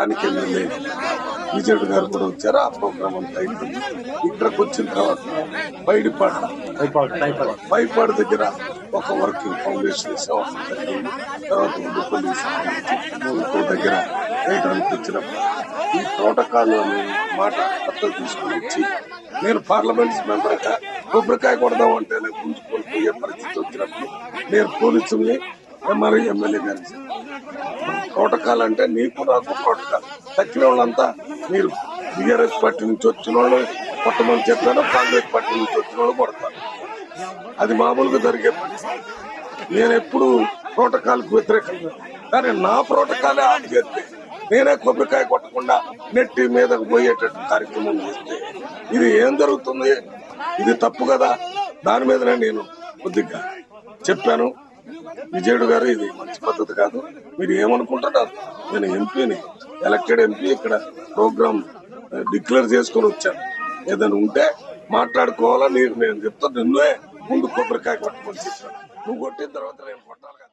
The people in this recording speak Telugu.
దానికి ఎమ్మెల్యే విజయుడు గారు కూడా వచ్చారు. ఆ ప్రోగ్రామ్ అంతా అయిపోయింది. ఇక్కడికి వచ్చిన తర్వాత బయటపాడు బైపాడు దగ్గర ఒక వర్కింగ్ ఫౌండేషన్ తర్వాత ఇంకో దగ్గర వేయడానికి వచ్చినప్పుడు ఈ ప్రోటోకాల్ అనే మాట అర్థం తీసుకుని వచ్చి నేను పార్లమెంట్ మెంబర్గా కొబ్బరికాయ కొడదాం అంటే గుంజుకొని పోయే పరిస్థితి వచ్చినప్పుడు నేను పోలీసుల్ని మరి ఎమ్మెల్యే గారికి చెప్పాను. ప్రోటోకాల్ అంటే నీకు నాకు ప్రోటోకాల్ తక్కిన వాళ్ళంతా మీరు బీఆర్ఎస్ పార్టీ నుంచి వచ్చిన వాళ్ళు కొట్టమని చెప్పాను కాంగ్రెస్ పార్టీ నుంచి వచ్చిన వాళ్ళు కొడతారు. అది మామూలుగా జరిగే పని. నేను ఎప్పుడు ప్రోటకాల్కు వ్యతిరేకంగా. కానీ నా ప్రోటోకాలే ఆడి చేస్తే నేనే కొబ్బరికాయ కొట్టకుండా నెట్టి మీదకు పోయేటట్టు కార్యక్రమం చేస్తే ఇది ఏం జరుగుతుంది? ఇది తప్పు కదా? దాని మీదనే నేను కొద్దిగా చెప్పాను. విజయుడు గారు ఇది మంచి పద్ధతి కాదు. మీరు ఏమనుకుంటున్నారు? నేను ఎంపీని ఎలక్టెడ్ ఎంపీ ఇక్కడ ప్రోగ్రామ్ డిక్లేర్ చేసుకొని వచ్చాను. ఏదైనా ఉంటే మాట్లాడుకోవాలా నీకు నేను చెప్తా. నిన్నే ముందు కొబ్బరికాయ కొట్టుకొని చెప్పాను. నువ్వు కొట్టిన తర్వాత నేను కొట్టాలి